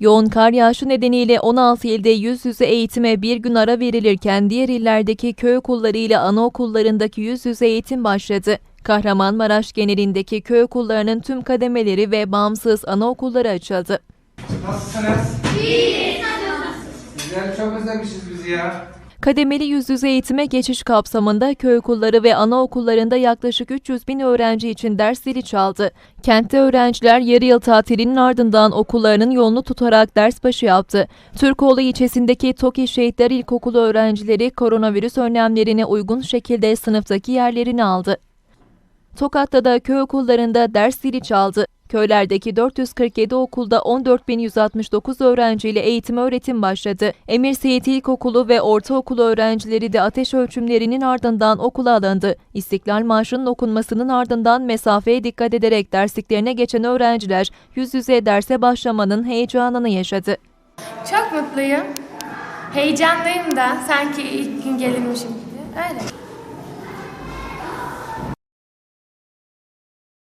Yoğun kar yağışı nedeniyle 16 ilde yüz yüze eğitime bir gün ara verilirken diğer illerdeki köy okulları ile anaokullarındaki yüz yüze eğitim başladı. Kahramanmaraş genelindeki köy okullarının tüm kademeleri ve bağımsız anaokulları açıldı. Nasılsınız? İyi. Sizleri çok özlemişiz biz ya. Kademeli yüz yüze eğitime geçiş kapsamında köy okulları ve anaokullarında yaklaşık 300 bin öğrenci için ders zili çaldı. Kentte öğrenciler yarı yıl tatilinin ardından okullarının yolunu tutarak ders başı yaptı. Türkoğlu ilçesindeki TOKİ Şehitler İlkokulu öğrencileri koronavirüs önlemlerine uygun şekilde sınıftaki yerlerini aldı. Tokat'ta da köy okullarında ders zili çaldı. Köylerdeki 447 okulda 14.169 öğrenciyle eğitim öğretim başladı. Emir Seyit İlkokulu ve Ortaokulu öğrencileri de ateş ölçümlerinin ardından okula alındı. İstiklal Marşı'nın okunmasının ardından mesafeye dikkat ederek dersliklerine geçen öğrenciler yüz yüze derse başlamanın heyecanını yaşadı. Çok mutluyum. Heyecanlıyım da sanki ilk gün gelinmişim gibi. Öyle.